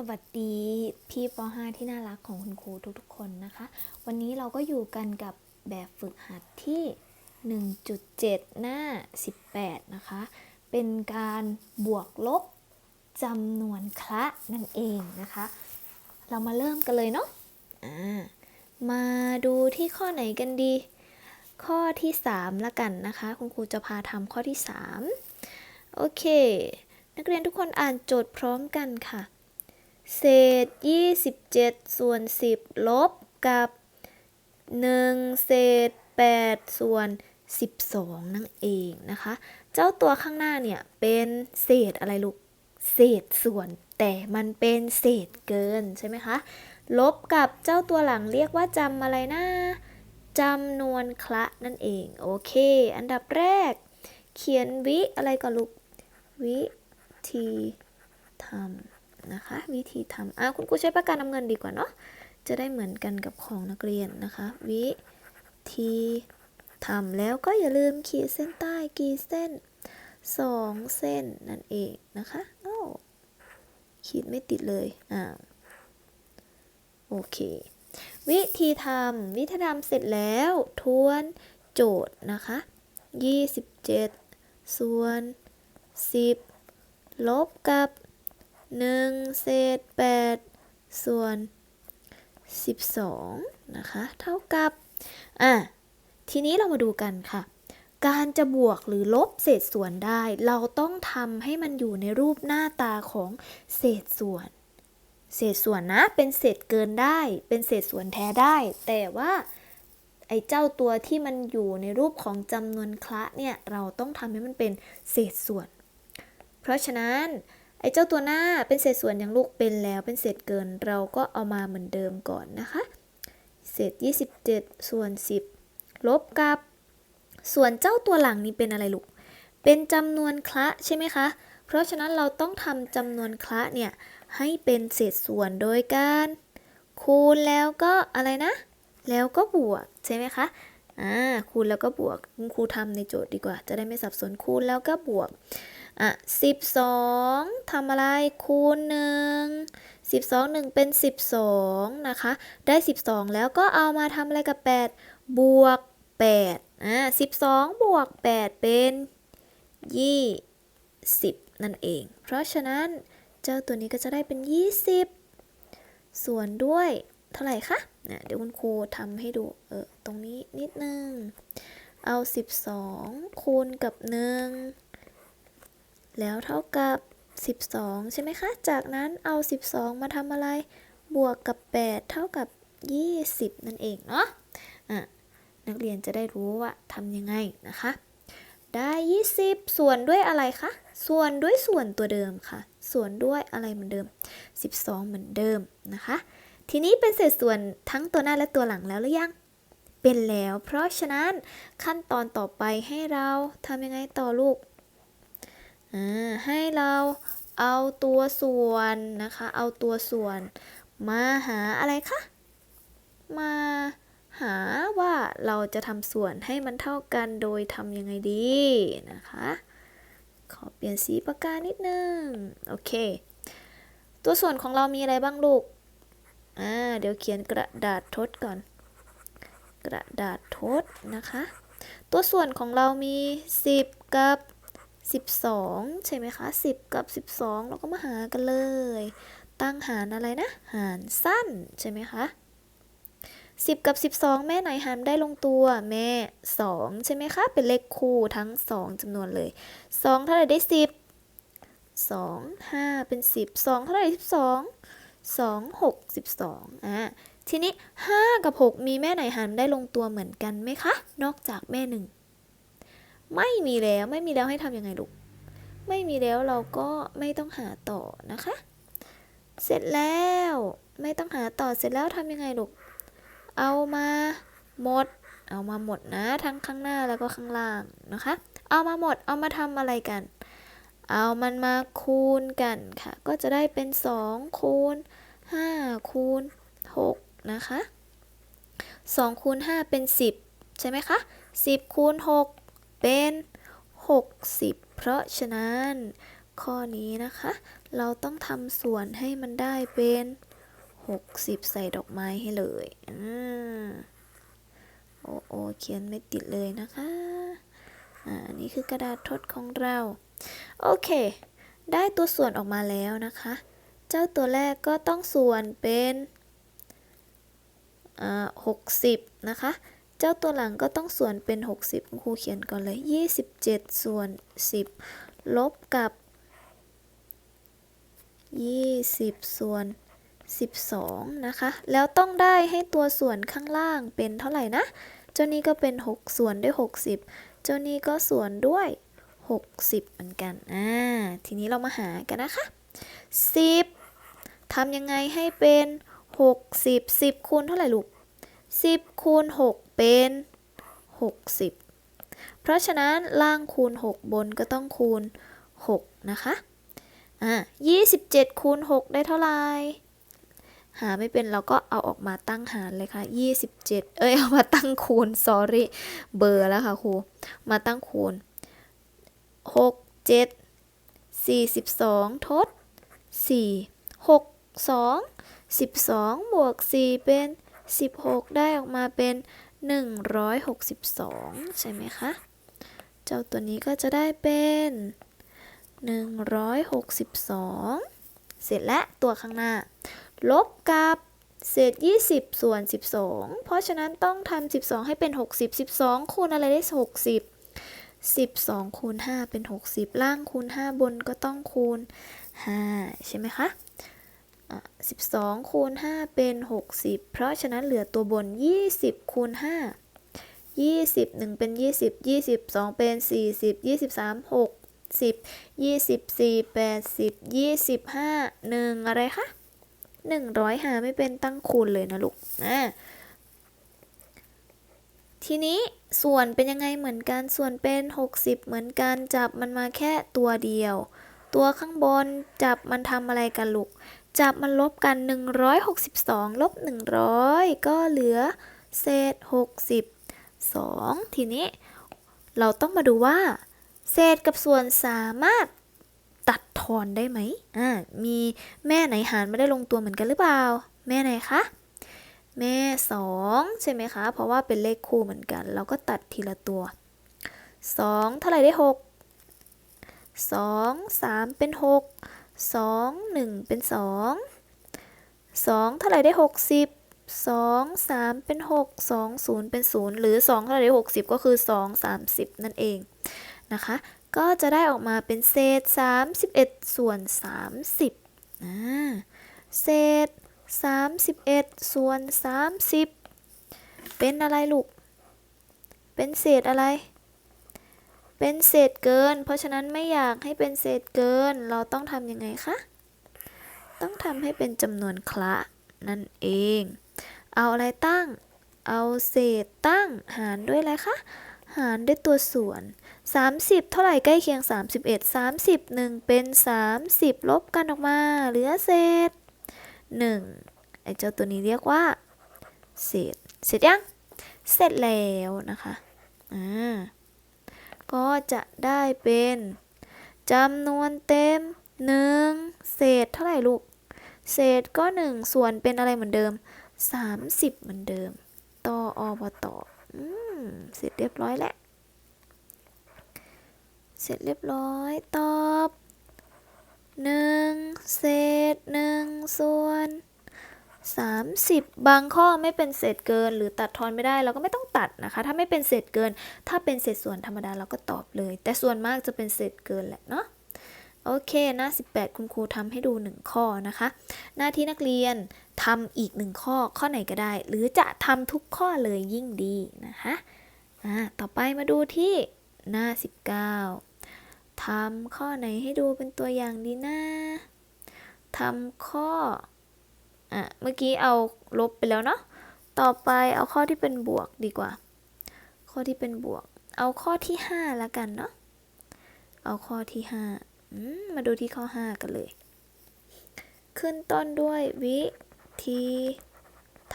สวัสดีพี่ป .5 ที่น่ารักของคุณครูทุกๆ คนนะคะ วันนี้เราก็อยู่กันกับแบบฝึกหัดที่ 1.7 หน้า 18 นะคะ เป็นการบวกลบจำนวนคละนั่นเองนะคะ เรามาเริ่มกันเลยเนาะอ่ามาดูที่ข้อไหนกันดี ข้อที่ 3 ละกันนะคะ คุณครูจะพาทำข้อที่ 3 โอเค นักเรียนทุกคนอ่านโจทย์พร้อมกันค่ะ เศษ 27 ส่วน 10 ลบกับ 1 เศษ 8 ส่วน 12 นั่นเองนะคะ เจ้าตัวข้างหน้าเนี่ย เป็นเศษอะไรลูก เศษส่วน แต่มันเป็นเศษเกินใช่ไหมคะ ลบกับเจ้าตัวหลังเรียกว่าจำอะไรนะจำนวนคละนั่นเอง โอเค อันดับแรก เขียนวิอะไรก่อนลูก วิธีทำ นะคะ วิธีทำอะคุณครูใช้ปากกาน้ำเงินดีกว่าเนาะจะได้เหมือนกันกับของนักเรียนนะคะ วิธีทำแล้วก็อย่าลืมขีดเส้นใต้กี่เส้นสองเส้นนั่นเองนะคะอ้าวขีดไม่ติดเลยอ่าโอเค วิธีทำวิธีทำเสร็จแล้วทวนโจทย์นะคะ 27 ส่วน 10 ลบกับ 1เศษ8ส่วน12นะคะเท่ากับอะทีนี้เรามาดูกันค่ะ การจะบวกหรือลบเศษส่วนได้ เราต้องทำให้มันอยู่ในรูปหน้าตาของเศษส่วน เศษส่วนนะ เป็นเศษเกินได้ เป็นเศษส่วนแท้ได้ แต่ว่าไอ้เจ้าตัวที่มันอยู่ในรูปของจำนวนคละเนี่ย เราต้องทำให้มันเป็นเศษส่วน เพราะฉะนั้น ไอ้เจ้าตัวหน้าเป็นเศษส่วนอย่างลูกเป็นแล้วเป็นเศษเกินเราก็เอามาเหมือนเดิมก่อนนะคะ เศษ 27 ส่วน 10 ลบกับ ส่วนเจ้าตัวหลังนี้เป็นอะไรลูก เป็นจำนวนคละใช่ไหมคะ เพราะฉะนั้นเราต้องทำจำนวนคละเนี่ยให้เป็นเศษส่วนโดยการคูณแล้วก็อะไรนะ แล้วก็บวกใช่ไหมคะ อ่า คูณแล้วก็บวก ครูทำในโจทย์ดีกว่า จะได้ไม่สับสนคูณแล้วก็บวก อะสิบสองทำอะไรคูณหนึ่งสิบสองหนึ่งเป็นสิบสองนะคะ ได้สิบสองแล้วก็เอามาทำอะไรกับแปดบวกแปดอ่าสิบสองบวกแปดเป็นยี่สิบนั่นเอง เพราะฉะนั้นเจ้าตัวนี้ก็จะได้เป็นยี่สิบส่วนด้วยเท่าไหร่คะเนี่ยเดี๋ยวคุณครูทำให้ดู เออ ตรงนี้นิดนึง เอา 12 คูณกับ 1 แล้วเท่ากับ 12 ใช่ไหมคะ จากนั้นเอา 12 มาทำอะไร บวกกับ 8 เท่ากับ 20 นั่นเองเนาะอะนักเรียนจะได้รู้ว่าทำยังไงนะคะ ได้ 20 ส่วนด้วยอะไรคะ ส่วนด้วยส่วนตัวเดิมค่ะ ส่วนด้วยอะไรเหมือนเดิม 12 เหมือนเดิมนะคะ ทีนี้เป็นเศษส่วนทั้งตัวหน้าและตัวหลังแล้วหรือยังเป็นแล้ว เพราะฉะนั้นขั้นตอนต่อไปให้เราทำยังไงต่อลูก ให้เราเอาตัวส่วนนะคะ เอาตัวส่วน มาหาอะไรคะ มาหาว่าเราจะทำส่วนให้มันเท่ากันโดยทำยังไงดีนะคะ ขอเปลี่ยนสีปากกานิดนึง โอเค ตัวส่วนของเรามีอะไรบ้างลูก อ่า เดี๋ยวเขียนกระดาษทดก่อน กระดาษทดนะคะ ตัวส่วนของเรามี 10 กับ 12 ใช่ไหมคะ 10 กับ 12 เราก็มาหากันเลย ตั้งหารอะไรนะ หารสั้นใช่ไหมคะ 10 กับ 12 แม่ไหนหารได้ลงตัวแม่ 2 ใช่ไหมคะ เป็นเลขคู่ทั้ง 2จำนวนเลย 2 เท่าไหร่ได้ 10 2 5 เป็น 10 2 เท่าไหร่ 12 2 6 12อ่าทีนี้ 5 กับ 6 มีแม่ไหนหารได้ลงตัวเหมือนกันไหมคะ นอกจากแม่หนึ่ง ไม่มีแล้วไม่มีแล้วให้ทำยังไงลูก ไม่มีแล้วเราก็ไม่ต้องหาต่อนะคะ เสร็จแล้วไม่ต้องหาต่อเสร็จแล้วทำยังไงลูก เอามาหมด เอามาหมดนะทั้งข้างหน้าแล้วก็ข้างล่างนะคะ เอามาหมดเอามาทำอะไรกัน เอามันมาคูณกันค่ะ ก็จะได้เป็น2คูณ5คูณ6นะคะ2คูณ5เป็น 10 ใช่ไหมคะ 10คูณ6 เป็น 60 เพราะฉะนั้น ข้อนี้นะคะ เราต้องทำส่วนให้มันได้เป็น 60 ใส่ดอกไม้ให้เลยอโอโอเขียนไม่ติดเลยนะคะ อ่า นี่คือกระดาษทดของเรา โอเค ได้ตัวส่วนออกมาแล้วนะคะ เจ้าตัวแรกก็ต้องส่วนเป็น อ่า60นะคะ เจ้าตัวหลังก็ต้องส่วนเป็น 60คุณครูเขียนก่อนเลย 27 ส่วน 10 ลบกับ 20 ส่วน 12 นะคะ แล้วต้องได้ให้ตัวส่วนข้างล่างเป็นเท่าไหร่นะ เจ้านี้ก็เป็น 6 ส่วนด้วย 60 เจ้านี้ก็ส่วนด้วย 60 เหมือนกัน อ่า ทีนี้เรามาหากันนะคะ 10ทำยังไงให้เป็น 60 10คูณเท่าไหร่ลูก10คูณ6 เป็น 60 เพราะฉะนั้นล่างคูณ 6 บนก็ต้องคูณ 6 นะคะ อ่า27 คูณ 6 ได้เท่าไหร่หาไม่เป็นเราก็เอาออกมาตั้งหารเลยค่ะ 27 เอ้ย เอามาตั้งคูณ sorry เบอร์แล้วค่ะครู มาตั้งคูณ 6 7 42 ทด 4 6 2 12 บวก 4 เป็น 16 ได้ออกมาเป็น 162 ใช่ไหมคะ เจ้าตัวนี้ก็จะได้เป็น 162 เสร็จและตัวข้างหน้า ลบกับเศษ 20 ส่วน 12 เพราะฉะนั้นต้องทำ12 ให้เป็น 60 12 คูณอะไรได้ 60 12 คูณ 5 เป็น 60 ล่างคูณ 5 บนก็ต้องคูณ 5 ใช่ไหมคะอะ 12คูณ5เป็น 60 เพราะฉะนั้นเหลือตัวบน 20คูณ5 20 1 เป็น 20 22 เป็น 40 23 60 24 80 25 1 อะไรคะ100หาไม่เป็นตั้งคูณเลยนะลูกอ่าทีนี้ส่วนเป็นยังไงเหมือนกัน ส่วนเป็น 60 เหมือนกัน จับมันมาแค่ตัวเดียว ตัวข้างบนจับมันทำอะไรกันลูก จับมันลบกัน 162 ลบ 100 ก็เหลือเศษ 62 ทีนี้ เราต้องมาดูว่า เศษกับส่วนสามารถตัดทอนได้ไหมอ่ามีแม่ไหนหารไม่ได้ลงตัวเหมือนกันหรือเปล่า แม่ไหนคะ แม่สองใช่ไหมคะ เพราะว่าเป็นเลขคู่เหมือนกัน เราก็ตัดทีละตัวสองเท่าไหร่ได้หกสองสามเป็นห กสองหนึ่งเป็นสองสองเท่าไหร่ได้หกสิบสองสามเป็นหกสองศูนย์เป็นศูนย์หรือสองเท่าไหร่ได้หกสิบก็คือสองสามสิบนั่นเองนะคะ ก็จะได้ออกมาเป็นเศษ 31 ส่วน 30อ่าเศษ 31 ส่วน 30 เป็นอะไรลูก เป็นเศษอะไร เป็นเศษเกิน เพราะฉะนั้นไม่อยากให้เป็นเศษเกิน เราต้องทำยังไงคะ ต้องทำให้เป็นจำนวนคละนั่นเอง เอาอะไรตั้ง เอาเศษตั้ง หารด้วยอะไรคะ หารด้วยตัวส่วน 30 เท่าไหร่ใกล้เคียง 31 30 1เป็น 30 ลบกันออกมา เหลือเศษ 1 ไอ้เจ้าตัวนี้เรียกว่า เศษ เสร็จยัง เสร็จแล้วนะคะ อ่า ก็จะได้เป็นจำนวนเต็ม 1 เศษเท่าไหร่ลูก เศษก็ 1 ส่วนเป็นอะไรเหมือนเดิม 30 เหมือนเดิมต่ออบต่ออืมเสร็จเรียบร้อยแล้ว เสร็จเรียบร้อยตอบหนึ่งเศษหนึ่งส่วน สามสิบบางข้อไม่เป็นเศษเกิน หรือตัดทอนไม่ได้เราก็ไม่ต้องตัดนะคะ ถ้าไม่เป็นเศษเกิน ถ้าเป็นเศษส่วนธรรมดาเราก็ตอบเลย แต่ส่วนมากจะเป็นเศษเกินแหละเนาะโอเค หน้า 18 คุณครูทำให้ดู 1 ข้อนะคะ หน้าที่นักเรียนทำอีก 1 ข้อข้อไหนก็ได้ หรือจะทำทุกข้อเลยยิ่งดีนะคะอ่าต่อไปมาดูที่หน้า 19ทำข้อไหนให้ดูเป็นตัวอย่างดีนะทำข้อ อะเมื่อกี้เอาลบไปแล้วเนาะต่อไปเอาข้อที่เป็นบวกดีกว่า ข้อที่เป็นบวก เอาข้อที่ห้าละกันเนาะเอาข้อที่ห้าอืมมาดูที่ข้อห้ากันเลย ขึ้นต้นด้วยวิธี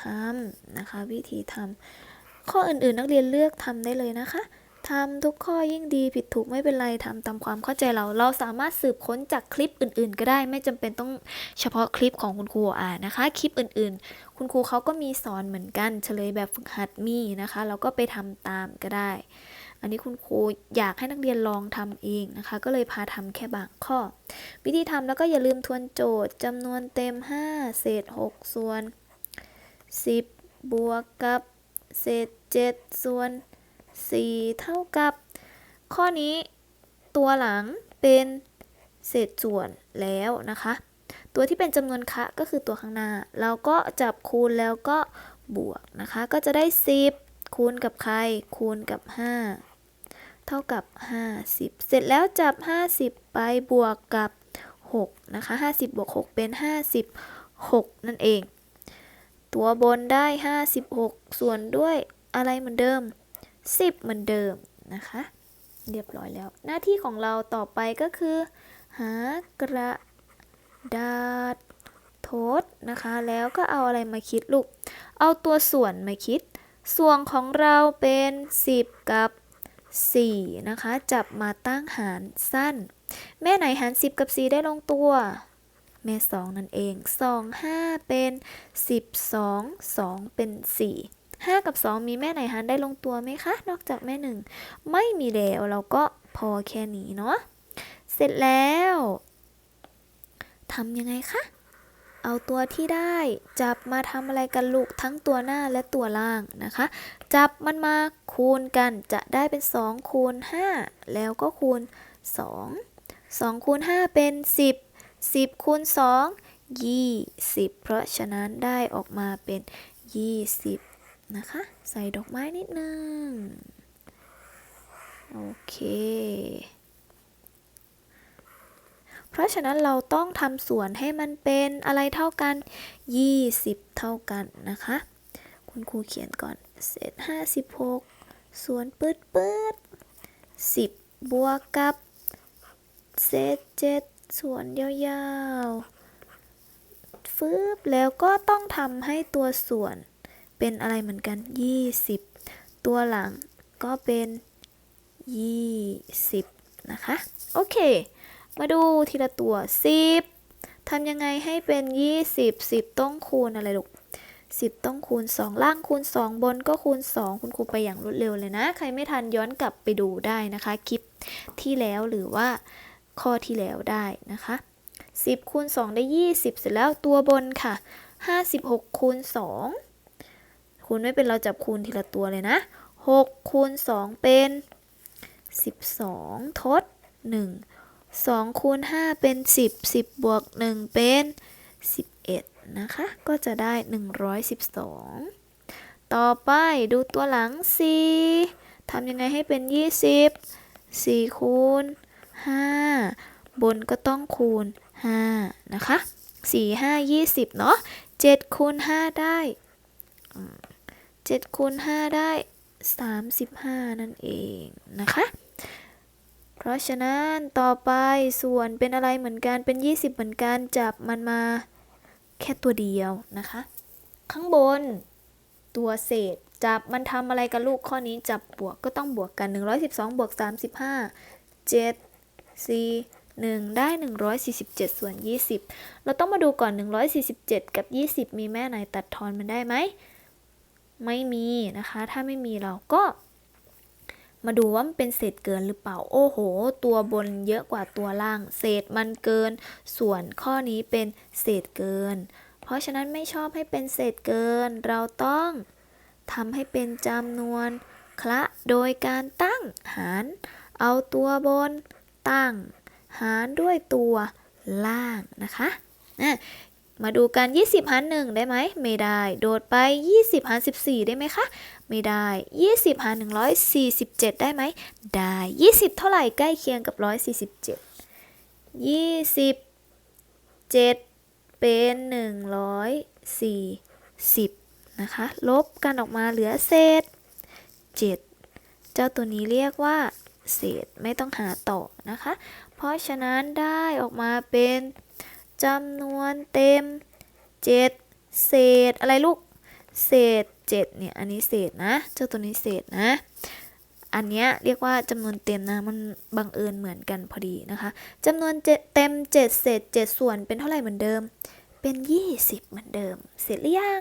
ทำนะคะ วิธีทำข้ออื่นๆนักเรียนเลือกทำได้เลยนะคะ ทำทุกข้อยิ่งดีผิดถูกไม่เป็นไรทำตามความเข้าใจเรา เราสามารถสืบค้นจากคลิปอื่น ๆ ก็ได้ไม่จำเป็นต้องเฉพาะคลิปของคุณครูอ่านนะคะ คลิปอื่น ๆ คุณครูเขาก็มีสอนเหมือนกันเฉลยแบบฝึกหัดมีนะคะเราก็ไปทำตามก็ได้ อันนี้คุณครูอยากให้นักเรียนลองทำเองนะคะ ก็เลยพาทำแค่บางข้อ วิธีทำแล้วก็อย่าลืมทวนโจทย์จำนวนเต็ม 5 เศษ 6 ส่วน 10 บวกกับ เศษ 7 ส่วน 4 เท่ากับ ข้อนี้ตัวหลังเป็นเศษส่วนแล้วนะคะ ตัวที่เป็นจำนวนคะก็คือตัวข้างหน้า เราก็จับคูณแล้วก็บวกนะคะ ก็จะได้ 10 คูณกับใคร คูณกับ 5 เท่ากับ 50 เสร็จแล้วจับ 50 ไปบวกกับ 6 นะคะ 50 บวก 6 เป็น 56 นั่นเอง ตัวบนได้ 56 ส่วนด้วยอะไรเหมือนเดิม 10 เหมือนเดิมนะคะ เรียบร้อยแล้ว หน้าที่ของเราต่อไปก็คือ หากระดาษโทษนะคะ แล้วก็เอาอะไรมาคิดลูก เอาตัวส่วนมาคิด ส่วนของเราเป็น 10 กับ 4 นะคะ จับมาตั้งหารสั้น แม่ไหนหาร 10 กับ 4 ได้ลงตัว แม่ 2 นั่นเอง 2 5 เป็น 12 2 เป็น 4 5 กับ 2 มีแม่ไหนหารได้ลงตัวไหมคะ นอกจากแม่ 1 ไม่มีแล้วเราก็พอแค่นี้เนาะเสร็จแล้วทำยังไงคะเอาตัวที่ได้จับมาทำอะไรกันลูกทั้งตัวหน้าและตัวล่างนะคะ จับมันมาคูณกันจะได้เป็น 2 คูณ 5 แล้วก็คูณ 2 2คูณ5เป็น 10 10คูณ2 20 เพราะฉะนั้นได้ออกมาเป็น 20 นะคะ ใส่ดอกไม้นิดนึง โอเค เพราะฉะนั้นเราต้องทำส่วนให้มันเป็นอะไรเท่ากัน 20 เท่ากันนะคะ คุณครูเขียนก่อน เศษ56 ส่วนปืดปืด10 บวกกับ เศษ7ส่วนยาวๆฟืบแล้วก็ต้องทำให้ตัวส่วน เป็นอะไรเหมือนกัน 20 ตัวหลังก็เป็น 20 นะคะ โอเค มาดูทีละตัว 10ทำยังไงให้เป็น 20 10 ต้องคูณอะไรลูก10 ต้องคูณ 2 ล่างคูณ 2 บนก็คูณ 2 คุณครูไปอย่างรวดเร็วเลยนะ ใครไม่ทันย้อนกลับไปดูได้นะคะ คลิปที่แล้วหรือว่าข้อที่แล้วได้นะคะ 10คูณ2ได้ 20 เสร็จแล้วตัวบนค่ะ 56คูณ2 คูณไม่เป็นเราจับคูณทีละตัวเลยนะ6คูณ2เป็น 12 ทด 1 2คูณ5เป็น 10 10 บวก 1 เป็น 11 นะคะ ก็จะได้ 112 ต่อไปดูตัวหลัง 4ทำยังไงให้เป็น 20 4 คูณ 5 บนก็ต้องคูณ 5 นะคะ 4 5 20 เนาะ7คูณ 5 ได้ 7คูณ5ได้ 35 นั่นเองนะคะ เพราะฉะนั้นต่อไปส่วนเป็นอะไรเหมือนกันเป็น 20 เหมือนกันจับมันมาแค่ตัวเดียวนะคะ ข้างบนตัวเศษจับมันทำอะไรกันลูกข้อนี้จับบวกก็ต้องบวกกัน 112 บวก 35 7 4 1 ได้ 147 ส่วน 20 เราต้องมาดูก่อน 147 กับ 20 มีแม่ไหนตัดทอนมันได้ไหม ไม่มีนะคะ ถ้าไม่มีเราก็มาดูว่ามันเป็นเศษเกินหรือเปล่า โอ้โห ตัวบนเยอะกว่าตัวล่าง เศษมันเกิน ส่วนข้อนี้เป็นเศษเกิน เพราะฉะนั้นไม่ชอบให้เป็นเศษเกิน เราต้องทำให้เป็นจำนวนคละโดยการตั้งหาร เอาตัวบนตั้ง หารด้วยตัวล่างนะคะอะ มาดูกัน 20หาร1ได้ไหม ไม่ได้ โดดไป 20หาร14 ได้ไหมคะ ไม่ได้ 20หาร147 ได้ไหม ได้ 20 เท่าไหร่ใกล้เคียงกับ 147 27 เป็น 140 นะคะ ลบกันออกมาเหลือเศษ 7 เจ้าตัวนี้เรียกว่า เศษไม่ต้องหาต่อนะคะ เพราะฉะนั้นได้ออกมาเป็น จำนวนเต็ม 7 เศษอะไรลูก เศษ 7 เนี่ย อันนี้เศษนะ เจ้าตัวนี้เศษนะ อันเนี้ยเรียกว่าจำนวนเต็มนะ มันบังเอิญเหมือนกันพอดีนะคะจำนวนเจ็ดเต็ม 7 เศษ 7 ส่วนเป็นเท่าไหร่เหมือนเดิม เป็น 20 เหมือนเดิม เสร็จหรือยัง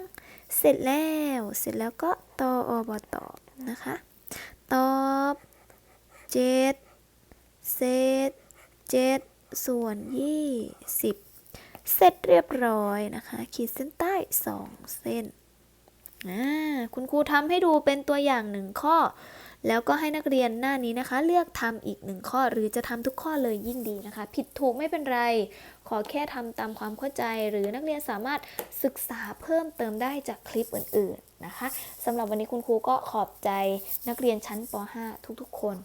เสร็จแล้ว เสร็จแล้วก็ตออบตอบนะคะ ตอบเจ็ดเศษเจ็ดส่วนยี่สิบ เสร็จเรียบร้อยนะคะ ขีดเส้นใต้สองเส้นคุณครูทำให้ดูเป็นตัวอย่างหนึ่งข้อ แล้วก็ให้นักเรียนหน้านี้นะคะ เลือกทำอีกหนึ่งข้อหรือจะทำทุกข้อเลยยิ่งดีนะคะ ผิดถูกไม่เป็นไร ขอแค่ทำตามความเข้าใจ หรือนักเรียนสามารถศึกษาเพิ่มเติมได้จากคลิปอื่นๆนะคะสำหรับวันนี้คุณครูก็ขอบใจนักเรียนชั้นป .5 ทุกๆ คน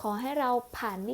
ขอให้เราผ่านวิ